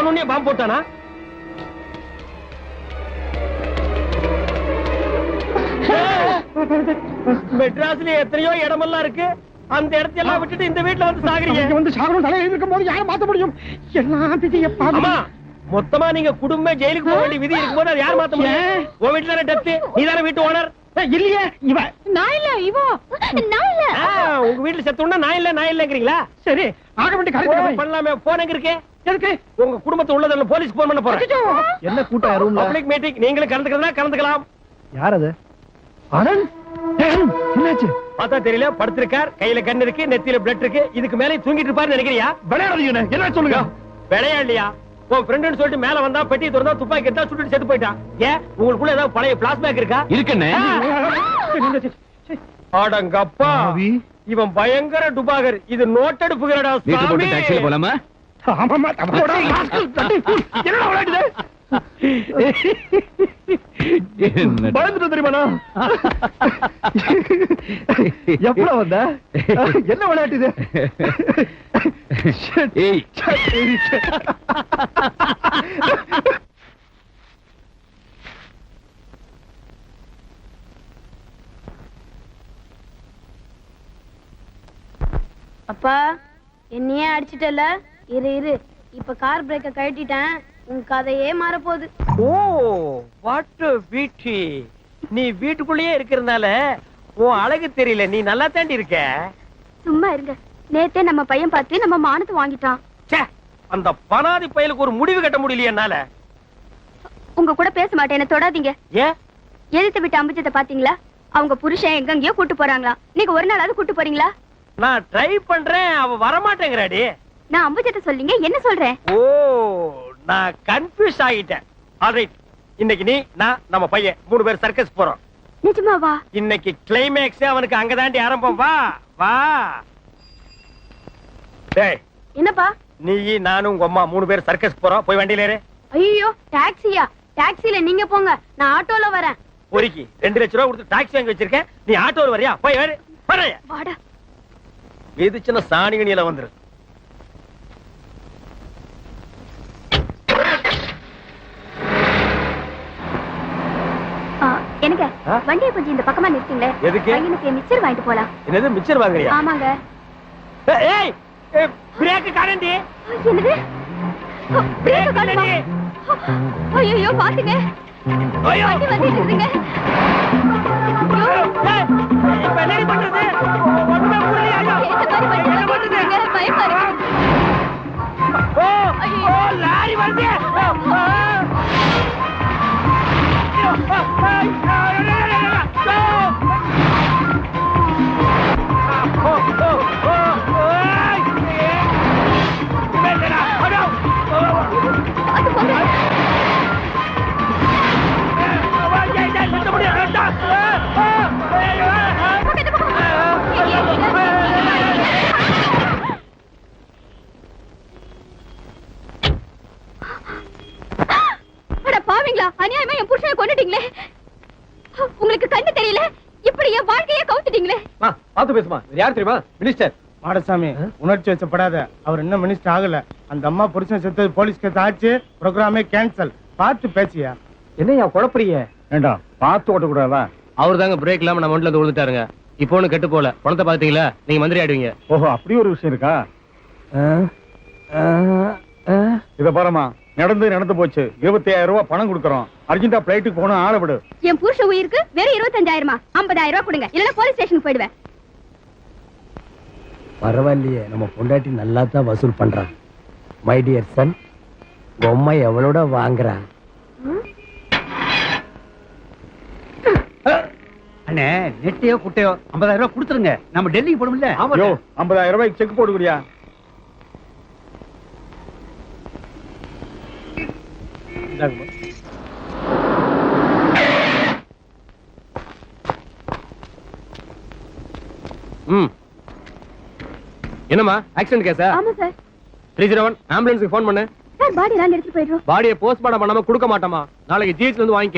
சாமியை பாம்பு போட்டானா? மெட்ராஸ்ல எத்தனையோ இடமெல்லாம் இருக்கு. அந்த இடத்தையெல்லாம் விட்டுட்டு இந்த வீட்டுல வந்து சாகுறீங்க. வந்து சாகரம் தலையில் இருக்கும் போது யாரை மாத்த முடியும்? எல்லாம் விதியப்பா ஆமா மொத்தமா நீங்க குடும்ப ஜெயிலுக்கு போக வேண்டிய விதி இருக்கும்போது அது யார் மாத்த முடியும்? உன் வீட்டுல தானே டெத்து? நீ தானே வீட்டு ஓனர்? இல்லையே இவ. நான் இல்ல இவோ. நான் இல்ல. உங்க வீட்டுல செத்தோம்னா நான் இல்ல நான் இல்லங்கிறீங்களா? சரி ஆக வேண்டிய பண்ணலாமே போன் எங்க இருக்கு எதுக்கு? உங்க குடும்பத்தை உள்ளதுல போலீஸ் போன் பண்ண போறேன். என்ன கூட்டம் ரூம்ல? பப்ளிக் மீட்டிங் நீங்களும் கலந்துக்கிறதா கலந்துக்கலாம். யார் அது? ஆனந்த் என்னாச்சு? பார்த்தா தெரியல படுத்திருக்கார் கையில கண்ணு இருக்கு நெத்தியில பிளட் இருக்கு. இதுக்கு மேலே தூங்கிட்டு இருப்பாருன்னு நினைக்கிறியா? விளையாடுறீங்க என்ன? சொல்லுங்க? விளையாடலையா? உன் ஃப்ரெண்டுன்னு சொல்லிட்டு மேல வந்தா பெட்டி திறந்தா துப்பாக்கி எடுத்தா சுட்டுட்டு செத்து போயிட்டான். ஏன்? உங்களுக்குள்ள ஏதாவது பழைய பிளாஸ்பேக் இருக்கா? இருக்கண்ணே அடங்கப்பா. ஆவி. இவன் பயங்கர டுபாகர் இது நோட்டெடுப்புகிறடா சாமி. போலாமா? ஆமாமா தப்போடா என்னடா விளையாடுது என்ன பயந்துட்டு தெரியுமா நான்? எப்படா வந்த? என்ன விளையாட்டு இது? ஏய். அப்பா என்னையே அடிச்சிட்டல இரு இரு. இப்ப கார் பிரேக்க கழட்டிட்டேன். உன் கதையே மாறப்போகுது. ஓ வாட் பியூட்டி நீ வீட்டுக்குள்ளேயே இருக்கிறதுனால உன் அழகு தெரியல. நீ நல்லா தாண்டி இருக்க. சும்மா இருங்க. நேத்தே நம்ம பையன் பார்த்து நம்ம மானத்தை வாங்கிட்டான். ச்சே, அந்த பனாதி பயலுக்கு ஒரு முடிவு கட்ட முடியல என்னால. உங்க கூட பேச மாட்டேன். என்ன தொடாதீங்க. ஏன் எதிர்த்து விட்டு அம்பிச்சத்தை பாத்தீங்களா அவங்க புருஷன் எங்கெங்கயோ கூட்டு போறாங்களா நீங்க ஒரு நாளாவது கூட்டு போறீங்களா? நான் ட்ரை பண்றேன் அவ வரமாட்டேங்கிறாடி. நான் அம்பிச்சத்தை சொல்லிங்க என்ன சொல்றேன்? ஓ நான் கன்ஃபியூஸ் ஆகிட்டேன். ஆல்ரைட் இன்னைக்கு நீ நான் நம்ம பையன் மூணு பேர் சர்க்கஸ் போறோம். நிஜமாவா இன்னைக்கு கிளைமேக்ஸ் அவனுக்கு அங்கதாண்டி ஆரம்பம். வா வா. டேய் என்னப்பா? நீ நானும் உங்க அம்மா மூணு பேர் சர்க்கஸ் போறோம். போய் வண்டியில ஏறு. ஐயோ டாக்ஸியா டாக்ஸில நீங்க போங்க. நான் ஆட்டோல வரேன். பொறுக்கி ரெண்டு லட்ச ரூபா கொடுத்து டாக்ஸி வாங்கி வச்சிருக்கேன். நீ ஆட்டோல வரியா? போய் ஏறு. வரைய வாடா. இது சின்ன சாணிகணியில வந்துரு. வண்டியை கொஞ்சம் இந்த பக்கமா நிறுத்துங்களேன் எதுக்கு? பையனுக்கு மிச்சர் வாங்கிட்டு போலாம். என்னது மிச்சர் வாங்குறியா? ஆமாங்க. ஏய், பிரேக் காணண்டி. என்னது? பிரேக் காணுமா? ஐயோ பாத்துங்க. ஐயோ. வண்டி வந்துட்டு இருக்குங்க உங்களுக்கு கண்ணு தெரியல? இப்படி என் வாழ்க்கையே கவுத்துட்டீங்களே? பாத்து பேசுமா. யார் தெரியுமா? மினிஸ்டர். மாடசாமி உணர்ச்சி வச்சப்படாத அவர் இன்னும் மினிஸ்டர் ஆகல. அந்த அம்மா புருஷன் செத்தது போலீஸ் கேஸ் ஆச்சு ப்ரோக்ராமே கேன்சல். பார்த்து பேசியா? என்னையா குழப்பறீங்க? வேண்டாம் பார்த்து ஓட்டக்கூடாதா? அவர் தாங்க பிரேக் இல்லாம நம்ம வண்டில வந்து விழுந்துட்டாருங்க இப்போ ஒண்ணு கெட்டு போல. பணத்தை பாத்தீங்களா? நீங்க மந்திரி ஆயிடுவீங்க. ஓஹோ அப்படி ஒரு விஷயம் இருக்கா? இத பாருமா நடந்து நடந்து போச்சு. இருபத்தி ஆயிரம் ரூபாய் பணம் கொடுக்கறோம். அர்ஜென்டா பிளைட்டுக்கு போகணும் ஆள விடு. என் புருஷன் உயிருக்கு வெறும் இருபத்தஞ்சாயிரமா? ஐம்பதாயிரம் ரூபாய் கொடுங்க. இல்லன்னா போலீஸ் ஸ்டேஷனுக்கு போயிடுவேன். பரவாயில்லையே. நம்ம பொண்டாட்டி நல்லா தான் வசூல் பண்றான் மை டியர் சன் பொம்மை எவ்வளோட வாங்குறான் அண்ணே நெட்டையோ குட்டையோ ஐம்பதாயிரம் ரூபாய் கொடுத்துருங்க. நம்ம டெல்லிக்கு போடும்ல ஐம்பதாயிரம் ரூபாய்க்கு செக் போட்டு குடியா ம். என்னம்மா? ஆக்சிடென்ட் கேஸா ஆமா சார் த்ரீ ஜீரோ ஒன் ஆம்புலன்ஸுக்கு ஃபோன் பண்ணு. சார் பாடி எல்லாம் எடுத்துட்டு போயிடுறோம். பாடியை போஸ்ட்மார்ட்டம் பண்ணாம கொடுக்க மாட்டோமா நாளைக்கு ஜிஹெச்ல இருந்து வாங்கிக்க.